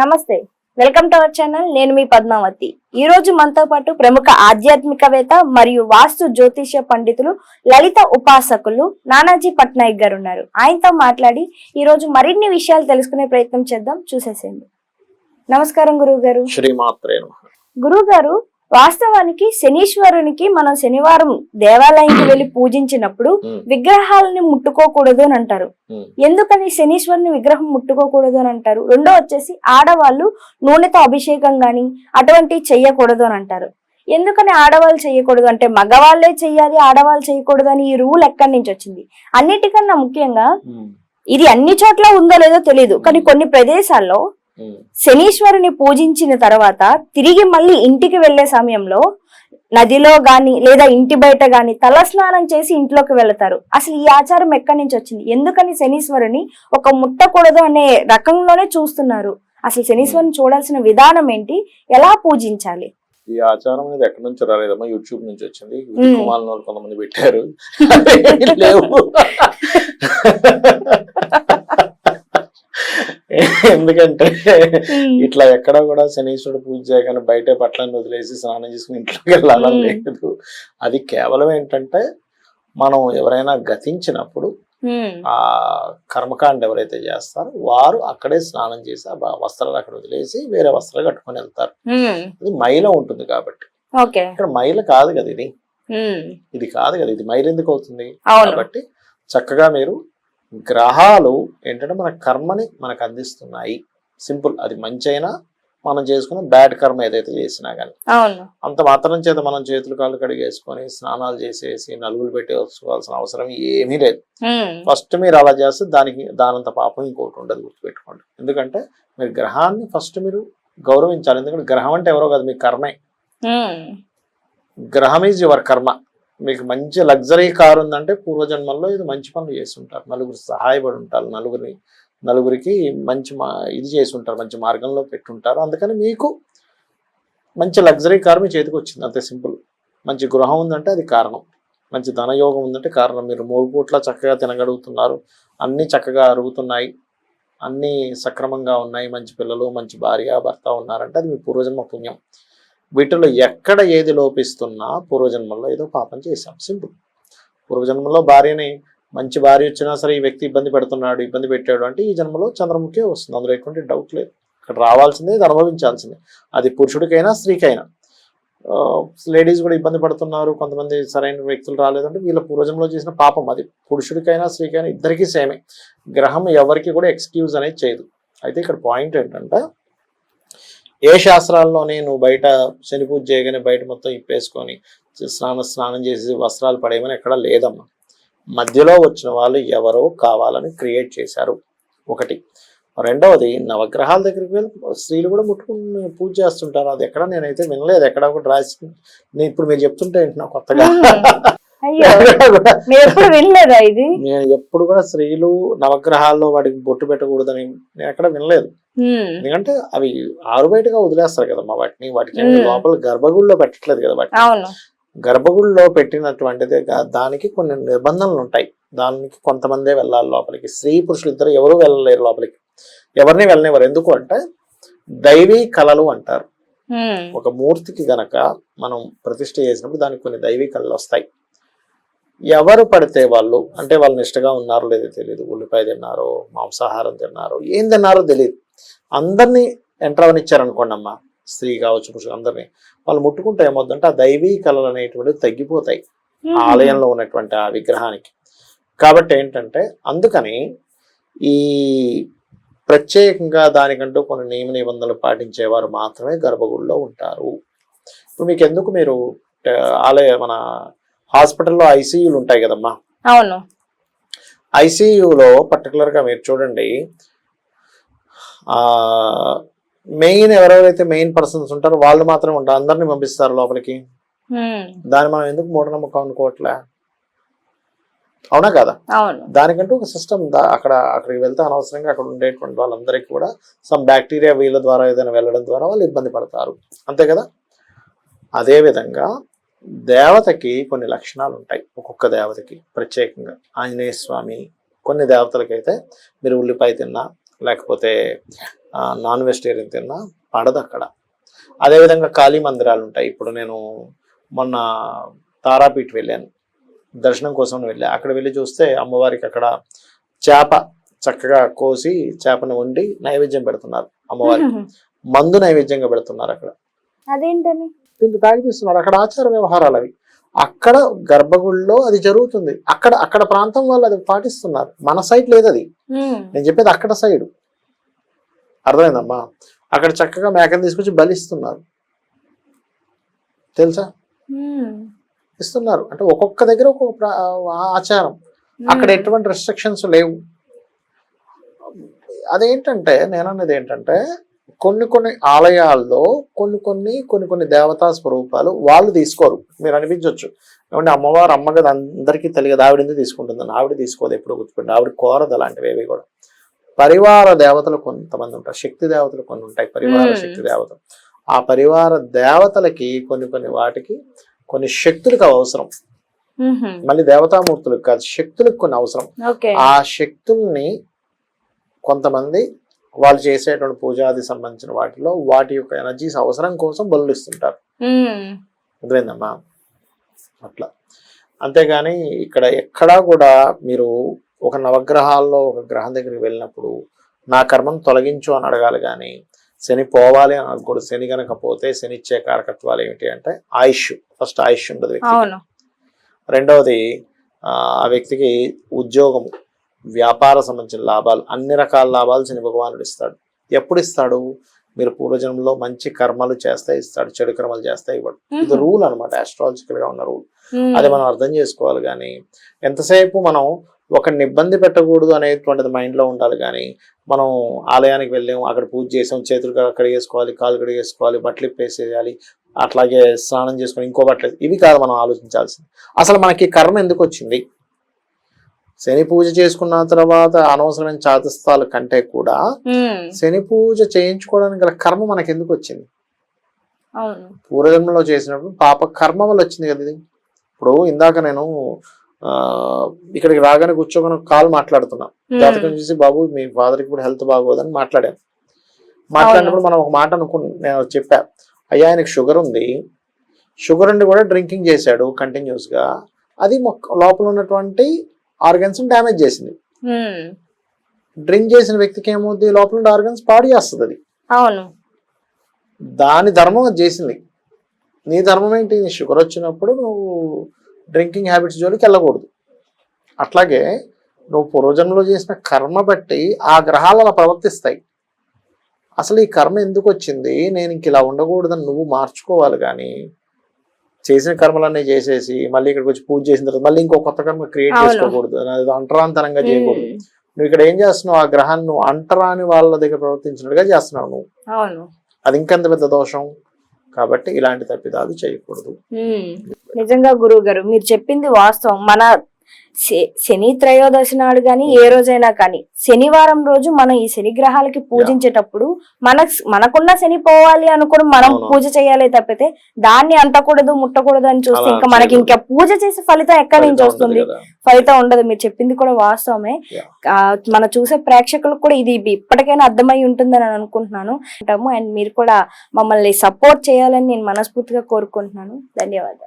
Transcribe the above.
నమస్తే welcome to our channel. నేను మీ పద్మావతి. ఈ రోజు మనతో పాటు ప్రముఖ ఆధ్యాత్మికవేత్త మరియు వాస్తు జ్యోతిష్య పండితులు లలిత ఉపాసకులు నానాజీ పట్నాయక్ గారు ఉన్నారు ఆయనతో మాట్లాడి ఈ రోజు మరిన్ని విషయాలు తెలుసుకునే ప్రయత్నం చేద్దాం. చూసేసేయండి. నమస్కారం గురువు గారు శ్రీమాత్రే. గురువు గారు వాస్తవానికి శనీశ్వరునికి మనం శనివారం దేవాలయానికి వెళ్ళి పూజించినప్పుడు ఉమ్, విగ్రహాలని ముట్టుకోకూడదు అని అంటారు. ఉమ్, ఎందుకని శనీశ్వరుని విగ్రహం ముట్టుకోకూడదు అని అంటారు? రెండో వచ్చేసి ఆడవాళ్ళు నూనెతో అభిషేకం గాని అటువంటి చెయ్యకూడదు అని అంటారు. ఎందుకని ఆడవాళ్ళు చెయ్యకూడదు? అంటే మగవాళ్ళే చెయ్యాలి ఆడవాళ్ళు చేయకూడదు అని ఈ రూల్ ఎక్కడి నుంచి వచ్చింది? అన్నిటికన్నా ముఖ్యంగా ఇది అన్ని చోట్ల ఉందో లేదో తెలియదు కానీ కొన్ని ప్రదేశాల్లో శనీశ్వరుని పూజించిన తర్వాత తిరిగి మళ్ళీ ఇంటికి వెళ్ళే సమయంలో నదిలో గాని లేదా ఇంటి బయట గాని తలస్నానం చేసి ఇంట్లోకి వెళతారు. అసలు ఈ ఆచారం ఎక్కడి నుంచి వచ్చింది? ఎందుకని శనీశ్వరుని ఒక ముట్టకూడదు అనే రకంలోనే చూస్తున్నారు. అసలు శనీశ్వరుని చూడాల్సిన విధానం ఏంటి? ఎలా పూజించాలి? ఈ ఆచారం అనేది ఎక్కడి నుంచి రాలేదమ్మా? యూట్యూబ్ నుంచి వచ్చింది. కుమార్ కొంతమంది పెట్టారు. లేవు. ఎందుకంటే ఇట్లా ఎక్కడ కూడా శనీశ్వరుడు పూజ చేయగానే బయట పట్లని వదిలేసి స్నానం చేసుకుని ఇంట్లోకి వెళ్ళాలని. లేదు. అది కేవలం ఏంటంటే మనం ఎవరైనా గతించినప్పుడు ఆ కర్మకాండ ఎవరైతే చేస్తారో వారు అక్కడే స్నానం చేసి ఆ వస్త్రాలు అక్కడ వదిలేసి వేరే వస్త్రాలు కట్టుకొని వెళ్తారు. ఇది మైల ఉంటుంది కాబట్టి. ఇక్కడ మైల కాదు కదా ఇది. ఇది కాదు కదా ఇది మైలు ఎందుకు అవుతుంది? కాబట్టి చక్కగా మీరు గ్రహాలు ఏంటంటే మన కర్మని మనకు అందిస్తున్నాయి. సింపుల్ అది మంచి అయినా మనం చేసుకున్న బ్యాడ్ కర్మ ఏదైతే చేసినా కానీ అంత మాత్రం చేత మనం చేతులు కాళ్ళు కడిగేసుకొని స్నానాలు చేసేసి నలుగులు పెట్టి వచ్చుకోవాల్సిన అవసరం ఏమీ లేదు. ఫస్ట్ మీరు అలా చేస్తే దానికి దానంత పాపం ఇంకోటి ఉండదు గుర్తుపెట్టుకోండి. ఎందుకంటే మీరు గ్రహాన్ని ఫస్ట్ మీరు గౌరవించాలి. ఎందుకంటే గ్రహం అంటే ఎవరో కాదు మీ కర్మే. గ్రహం ఈజ్ యువర్ కర్మ. మీకు మంచి లగ్జరీ కార్ ఉందంటే పూర్వజన్మల్లో ఇది మంచి పనులు చేస్తుంటారు. నలుగురు సహాయపడి ఉంటారు. నలుగురిని నలుగురికి మంచి మా ఇది చేసి ఉంటారు. మంచి మార్గంలో పెట్టుంటారు. అందుకని మీకు మంచి లగ్జరీ కార్ మీ చేతికి వచ్చింది. అంతే సింపుల్. మంచి గృహం ఉందంటే అది కారణం. మంచి ధనయోగం ఉందంటే కారణం. మీరు మూడు పూట్ల చక్కగా తినగలుగుతున్నారు. అన్నీ చక్కగా అరుగుతున్నాయి. అన్నీ సక్రమంగా ఉన్నాయి. మంచి పిల్లలు మంచి భార్య భర్త ఉన్నారంటే అది మీ పూర్వజన్మ పుణ్యం. వీటిలో ఎక్కడ ఏది లోపిస్తున్నా పూర్వజన్మల్లో ఏదో పాపం చేశాం. సింపుల్. పూర్వజన్మలో భార్యని మంచి భార్య వచ్చినా సరే ఈ వ్యక్తి ఇబ్బంది పెడుతున్నాడు ఇబ్బంది పెట్టాడు అంటే ఈ జన్మలో చంద్రముఖే వస్తుంది. అందులో ఎటువంటి డౌట్ లేదు. ఇక్కడ రావాల్సిందే ఇది అనుభవించాల్సిందే. అది పురుషుడికైనా స్త్రీకైనా. లేడీస్ కూడా ఇబ్బంది పడుతున్నారు. కొంతమంది సరైన వ్యక్తులు రాలేదంటే వీళ్ళ పూర్వజంలో చేసిన పాపం అది. పురుషుడికైనా స్త్రీకైనా ఇద్దరికీ సేమే. గ్రహం ఎవరికి కూడా ఎక్స్క్యూజ్ అనేది చేయదు. అయితే ఇక్కడ పాయింట్ ఏంటంటే ఏ శాస్త్రాల్లోనే నువ్వు బయట శని పూజ చేయగానే బయట మొత్తం ఇప్పేసుకొని స్నానం స్నానం చేసి వస్త్రాలు పడేయమని ఎక్కడ లేదమ్మా. మధ్యలో వచ్చిన వాళ్ళు ఎవరో కావాలని క్రియేట్ చేశారు. ఒకటి. రెండవది నవగ్రహాల దగ్గరికి వెళ్ళి స్త్రీలు కూడా ముట్టుకుని పూజ చేస్తుంటారు. అది ఎక్కడ నేనైతే వినలేదు. ఎక్కడ ఒకటి రాసి నేను ఇప్పుడు మీరు చెప్తుంటే వింటున్నా కొత్తగా. అయ్యో మీరు ఎప్పుడు వినలేదా ఇది? నేను ఎప్పుడు కూడా స్త్రీలు నవగ్రహాల్లో వాటికి బొట్టు పెట్టకూడదని నేను ఎక్కడ వినలేదు. ఎందుకంటే అవి ఆరు బయటగా వదిలేస్తారు కదమ్మా వాటిని వాటికి. లోపల గర్భగుడిలో పెట్టట్లేదు కదా వాటిని. గర్భగుడిలో పెట్టినటువంటిదే దానికి కొన్ని నిబంధనలు ఉంటాయి. దానికి కొంతమందే వెళ్ళాలి లోపలికి. స్త్రీ పురుషులు ఇద్దరు ఎవరు వెళ్ళలేరు లోపలికి. ఎవరిని వెళ్ళనివ్వరు. ఎందుకు అంటే దైవీ కళలు అంటారు. ఒక మూర్తికి గనక మనం ప్రతిష్ఠ చేసినప్పుడు దానికి కొన్ని దైవీ కళలు వస్తాయి. ఎవరు పడితే వాళ్ళు అంటే వాళ్ళు నిష్టగా ఉన్నారో లేదో తెలియదు ఉల్లిపాయ తిన్నారో మాంసాహారం తిన్నారో ఏం తిన్నారో తెలియదు అందరినీ ఎంటర్ అవనిచ్చారనుకోండి అమ్మా స్త్రీ కావచ్చు పురుషులు అందరినీ. వాళ్ళు ముట్టుకుంటే ఏమవుతుందంటే ఆ దైవీ కళలు అనేటువంటివి తగ్గిపోతాయి ఆలయంలో ఉన్నటువంటి ఆ విగ్రహానికి. కాబట్టి ఏంటంటే అందుకని ఈ ప్రత్యేకంగా దానికంటూ కొన్ని నియమ నిబంధనలు పాటించేవారు మాత్రమే గర్భగుడిలో ఉంటారు. ఇప్పుడు మీకు ఎందుకు మీరు ఆలయ మన హాస్పిటల్లో ఐసీయూలు ఉంటాయి కదమ్మా. అవును. ఐసీయూలో గా మీరు చూడండి మెయిన్ ఎవరెవరైతే మెయిన్ పర్సన్స్ ఉంటారో వాళ్ళు మాత్రమే ఉంటారు. అందరిని పంపిస్తారు లోపలికి. దాన్ని మనం ఎందుకు మూఢనమ్మకం అనుకోవట్లే? అవునా కదా? దానికంటూ ఒక సిస్టమ్ అక్కడ అక్కడికి వెళ్తే అనవసరంగా అక్కడ ఉండేటువంటి వాళ్ళందరికీ కూడా సమ్ బ్యాక్టీరియా వీళ్ళ ద్వారా ఏదైనా వెళ్ళడం ద్వారా వాళ్ళు ఇబ్బంది పడతారు. అంతే కదా? అదే విధంగా దేవతకి కొన్ని లక్షణాలు ఉంటాయి. ఒక్కొక్క దేవతకి ప్రత్యేకంగా. ఆంజనేయ స్వామి కొన్ని దేవతలకైతే మీరు ఉల్లిపాయ తిన్నా లేకపోతే నాన్ వెజిటేరియన్ తిన్నా పడదు అక్కడ. అదేవిధంగా ఖాళీ మందిరాలు ఉంటాయి. ఇప్పుడు నేను మొన్న తారాపీఠ్ వెళ్ళాను. దర్శనం కోసం వెళ్ళా. అక్కడ వెళ్ళి చూస్తే అమ్మవారికి అక్కడ చేప చక్కగా కోసి చేపను వండి నైవేద్యం పెడుతున్నారు అమ్మవారికి. మ్మ్. మందు నైవేద్యంగా పెడుతున్నారు అక్కడ. అదేంటని? దీన్ని తాగిపిస్తున్నారు అక్కడ ఆచార వ్యవహారాలు అవి. అక్కడ గర్భగుడిలో అది జరుగుతుంది. అక్కడ అక్కడ ప్రాంతం వాళ్ళు అది పాటిస్తున్నారు. మన సైడ్ లేదు అది. నేను చెప్పేది అక్కడ సైడ్. అర్థమైందమ్మా? అక్కడ చక్కగా మేకను తీసుకొచ్చి బలిస్తున్నారు. తెలుసా. ఇస్తున్నారు. అంటే ఒక్కొక్క దగ్గర ఒక్కొక్క ఆచారం. అక్కడ ఎటువంటి రెస్ట్రిక్షన్స్ లేవు. అదేంటంటే నేను అన్నది ఏంటంటే కొన్ని కొన్ని ఆలయాల్లో కొన్ని కొన్ని కొన్ని కొన్ని దేవతా స్వరూపాలు వాళ్ళు తీసుకోరు. మీరు అనిపించవచ్చు ఏమంటే అమ్మవారు అమ్మ కదా అందరికీ తల్లి కదా ఆవిడ ఎందుకు తీసుకుంటుందని. ఆవిడ తీసుకోదు. ఎప్పుడు గుర్తుపెట్టి ఆవిడ కోరదు అలాంటివి ఏవి కూడా. పరివార దేవతలు కొంతమంది ఉంటారు. శక్తి దేవతలు కొన్ని ఉంటాయి. పరివార. శక్తి దేవతలు. ఆ పరివార దేవతలకి కొన్ని కొన్ని వాటికి కొన్ని శక్తులకు అవి అవసరం. మళ్ళీ దేవతామూర్తులకు కాదు శక్తులకు కొన్ని అవసరం. ఆ శక్తుల్ని కొంతమంది వాళ్ళు చేసేటువంటి పూజాది సంబంధించిన వాటిలో వాటి యొక్క ఎనర్జీస్ అవసరం కోసం బలులు ఇస్తుంటారు. మ్మ్. అర్థమైందమ్మా? అట్లా. అంతేగాని ఇక్కడ ఎక్కడా కూడా మీరు ఒక నవగ్రహాల్లో ఒక గ్రహం దగ్గరికి వెళ్ళినప్పుడు నా కర్మను తొలగించు అని అడగాలి కానీ శని పోవాలి అని అనకూడదు శని కనుక పోతే శని ఇచ్చే కారకత్వాలు ఏమిటి అంటే ఆయుష్. ఫస్ట్ ఆయుష్ ఉండదు వ్యక్తికి. అవును. రెండవది ఆ ఆ వ్యక్తికి ఉద్యోగము. వ్యాపార సంబంధించిన లాభాలు అన్ని రకాల లాభాలు శని భగవానుడు ఇస్తాడు. ఎప్పుడు ఇస్తాడు? మీరు పూర్వజన్మలో మంచి కర్మలు చేస్తే ఇస్తాడు చెడు కర్మలు చేస్తే ఇవ్వడు. ఇది. రూల్ అనమాట ఆస్ట్రాలజికల్గా ఉన్న రూల్. అది మనం అర్థం చేసుకోవాలి కానీ ఎంతసేపు మనం ఒకరిని ఇబ్బంది పెట్టకూడదు అనేటువంటిది మైండ్లో ఉండాలి కానీ మనం ఆలయానికి వెళ్ళాం అక్కడ పూజ చేసాం చేతులు కడిగేసుకోవాలి కాలు కడిగేసుకోవాలి బట్టలు ఇప్పేసేయాలి అట్లాగే స్నానం చేసుకొని ఇంకో బట్టలు ఇవి కాదు మనం ఆలోచించాల్సింది. అసలు మనకి కర్మ ఎందుకు వచ్చింది? శని పూజ చేసుకున్న తర్వాత అనవసరమైన చాతస్థాల కంటే కూడా. శని పూజ చేయించుకోవడానికి గల కర్మ మనకి ఎందుకు వచ్చింది పూర్వజన్మలో చేసినప్పుడు పాప కర్మ వల్ల వచ్చింది కదా ఇది. ఇప్పుడు ఇందాక నేను ఇక్కడికి రాగానే కూర్చోగానే కాల్ మాట్లాడుతున్నా. జాతకం చూసి బాబు మీ ఫాదర్కి ఇప్పుడు హెల్త్ బాగోదని మాట్లాడాను. మాట్లాడినప్పుడు మనం ఒక మాట అనుకు నేను చెప్పా అయ్యా ఆయనకి షుగర్ ఉంది. షుగర్ ఉండి కూడా డ్రింకింగ్ చేశాడు కంటిన్యూస్గా అది మొక్క లోపల ఉన్నటువంటి ఆర్గన్స్ డ్యామేజ్ చేసింది. డ్రింక్ చేసిన వ్యక్తికి ఏమవుద్ది? లోపల ఆర్గన్స్ పాడు చేస్తుంది అది. అవును. దాని ధర్మం అది చేసింది. నీ ధర్మం ఏంటి? నీ షుగర్ వచ్చినప్పుడు నువ్వు డ్రింకింగ్ హ్యాబిట్స్ జోలికి వెళ్ళకూడదు. అట్లాగే నువ్వు పూర్వజన్మలో చేసిన కర్మ బట్టి ఆ గ్రహాలు అలా ప్రవర్తిస్తాయి. అసలు ఈ కర్మ ఎందుకు వచ్చింది? నేను ఇంక ఇలా ఉండకూడదని నువ్వు మార్చుకోవాలి కానీ చేసిన కర్మలన్నీ చేసేసి మళ్ళీ ఇక్కడికి వచ్చి పూజ చేసిన తర్వాత మళ్ళీ ఇంకో కొత్త కర్మ క్రియేట్. చేసుకోకూడదు. అది అంటరాంతరంగా చేయకూడదు. నువ్వు ఇక్కడ ఏం చేస్తున్నావు? ఆ గ్రహాన్ని నువ్వు అంటరాని వాళ్ళ దగ్గర ప్రవర్తించినట్టుగా చేస్తున్నావు నువ్వు. అది ఇంకెంత పెద్ద దోషం? కాబట్టి ఇలాంటి తప్పిదాలు చేయకూడదు. నిజంగా గురువు గారు మీరు చెప్పింది వాస్తవం. మన శని త్రయోదశి నాడు కానీ ఏ రోజైనా కానీ శనివారం రోజు మనం ఈ శని గ్రహాలకి పూజించేటప్పుడు మన మనకున్న శని పోవాలి అనుకుని మనం. పూజ చేయాలి తప్పితే దాన్ని అంటకూడదు ముట్టకూడదు అని చూస్తే ఇంకా మనకి. ఇంకా పూజ చేసే ఫలితం ఎక్కడి నుంచి వస్తుంది. ఫలితం ఉండదు. మీరు చెప్పింది కూడా వాస్తవమే. మన చూసే ప్రేక్షకులకు కూడా ఇది ఇప్పటికైనా అర్థమై ఉంటుందని నేను అనుకుంటున్నాను. అండ్ మీరు కూడా మమ్మల్ని సపోర్ట్ చేయాలని నేను మనస్ఫూర్తిగా కోరుకుంటున్నాను. ధన్యవాదాలు.